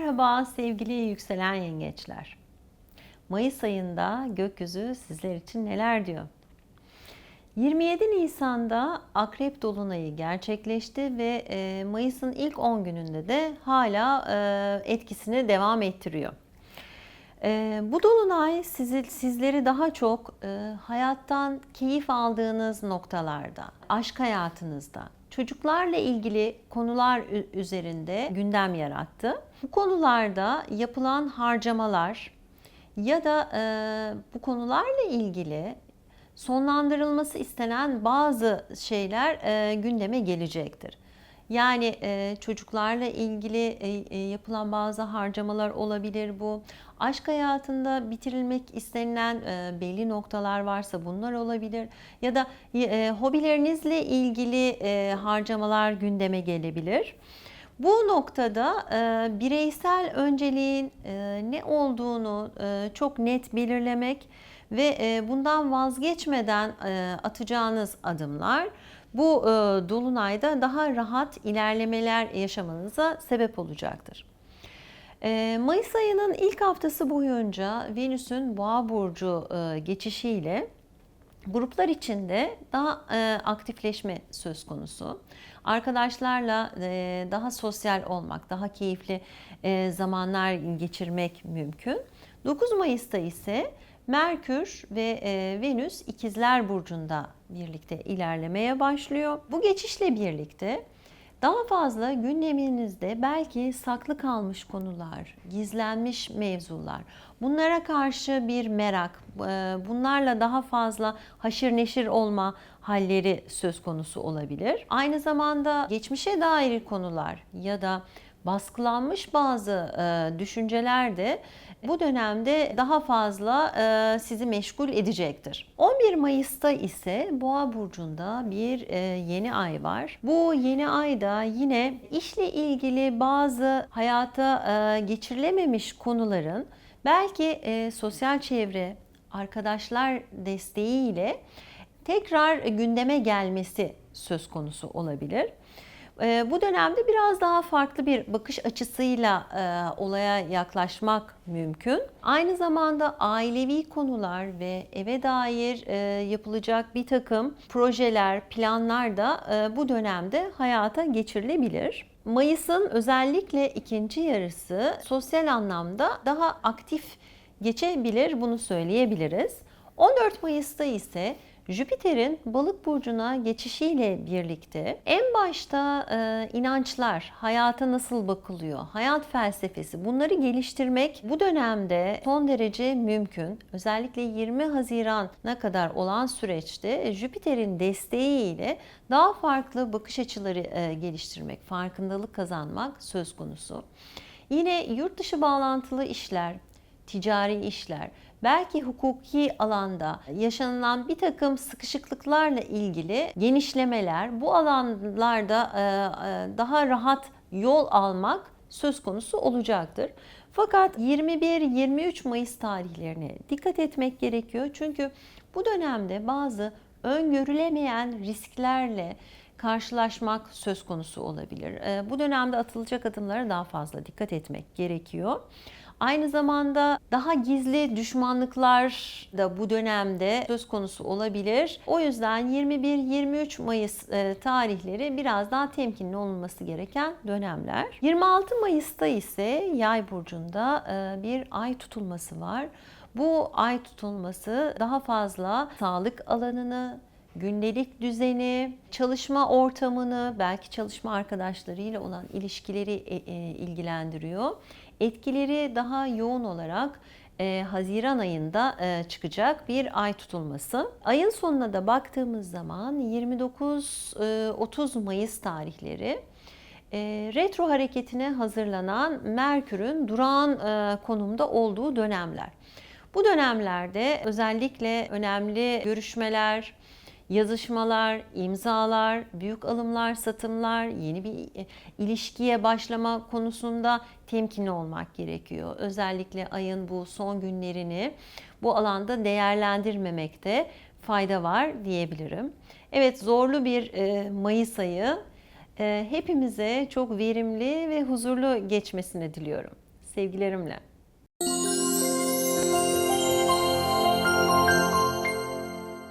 Merhaba sevgili yükselen yengeçler. Mayıs ayında gökyüzü sizler için neler diyor? 27 Nisan'da Akrep Dolunayı gerçekleşti ve e, Mayıs'ın ilk 10 gününde de hala e, etkisini devam ettiriyor. E, bu dolunay sizi, sizleri daha çok hayattan keyif aldığınız noktalarda, aşk hayatınızda, çocuklarla ilgili konular üzerinde gündem yarattı. Bu konularda yapılan harcamalar ya da e, bu konularla ilgili sonlandırılması istenen bazı şeyler e, gündeme gelecektir. Yani e, çocuklarla ilgili e, e, yapılan bazı harcamalar olabilir bu. Aşk hayatında bitirilmek istenilen e, belli noktalar varsa bunlar olabilir. Ya da e, hobilerinizle ilgili e, harcamalar gündeme gelebilir. Bu noktada e, bireysel önceliğin e, ne olduğunu e, çok net belirlemek ve e, bundan vazgeçmeden e, atacağınız adımlar bu e, dolunayda daha rahat ilerlemeler yaşamanıza sebep olacaktır. E, Mayıs ayının ilk haftası boyunca Venüs'ün Boğa burcu e, geçişiyle gruplar içinde daha e, aktifleşme söz konusu. Arkadaşlarla e, daha sosyal olmak, daha keyifli e, zamanlar geçirmek mümkün. 9 Mayıs'ta ise Merkür ve e, Venüs ikizler burcunda birlikte ilerlemeye başlıyor. Bu geçişle birlikte daha fazla gündeminizde belki saklı kalmış konular, gizlenmiş mevzular, bunlara karşı bir merak, e, bunlarla daha fazla haşır neşir olma halleri söz konusu olabilir. Aynı zamanda geçmişe dair konular ya da baskılanmış bazı e, düşünceler de bu dönemde daha fazla e, sizi meşgul edecektir. 11 Mayıs'ta ise Boğa burcunda bir e, yeni ay var. Bu yeni ayda yine işle ilgili bazı hayata e, geçirilememiş konuların belki e, sosyal çevre, arkadaşlar desteğiyle tekrar gündeme gelmesi söz konusu olabilir. Ee, bu dönemde biraz daha farklı bir bakış açısıyla e, olaya yaklaşmak mümkün. Aynı zamanda ailevi konular ve eve dair e, yapılacak bir takım projeler, planlar da e, bu dönemde hayata geçirilebilir. Mayıs'ın özellikle ikinci yarısı sosyal anlamda daha aktif geçebilir, bunu söyleyebiliriz. 14 Mayıs'ta ise Jüpiter'in balık burcuna geçişiyle birlikte en başta e, inançlar, hayata nasıl bakılıyor, hayat felsefesi bunları geliştirmek bu dönemde son derece mümkün. Özellikle 20 Haziran'a kadar olan süreçte Jüpiter'in desteğiyle daha farklı bakış açıları e, geliştirmek, farkındalık kazanmak söz konusu. Yine yurt dışı bağlantılı işler, ticari işler, belki hukuki alanda yaşanılan bir takım sıkışıklıklarla ilgili genişlemeler bu alanlarda e, e, daha rahat yol almak söz konusu olacaktır. Fakat 21-23 Mayıs tarihlerine dikkat etmek gerekiyor. Çünkü bu dönemde bazı öngörülemeyen risklerle karşılaşmak söz konusu olabilir. E, bu dönemde atılacak adımlara daha fazla dikkat etmek gerekiyor. Aynı zamanda daha gizli düşmanlıklar da bu dönemde söz konusu olabilir. O yüzden 21-23 Mayıs e, tarihleri biraz daha temkinli olunması gereken dönemler. 26 Mayıs'ta ise Yay burcunda e, bir ay tutulması var. Bu ay tutulması daha fazla sağlık alanını, gündelik düzeni, çalışma ortamını, belki çalışma arkadaşlarıyla olan ilişkileri e, ilgilendiriyor etkileri daha yoğun olarak e, Haziran ayında e, çıkacak bir ay tutulması. Ayın sonuna da baktığımız zaman 29-30 e, Mayıs tarihleri e, retro hareketine hazırlanan Merkür'ün durağan e, konumda olduğu dönemler. Bu dönemlerde özellikle önemli görüşmeler, yazışmalar, imzalar, büyük alımlar, satımlar, yeni bir e, ilişkiye başlama konusunda temkinli olmak gerekiyor. Özellikle ayın bu son günlerini bu alanda değerlendirmemekte fayda var diyebilirim. Evet zorlu bir e, Mayıs ayı e, hepimize çok verimli ve huzurlu geçmesini diliyorum. Sevgilerimle.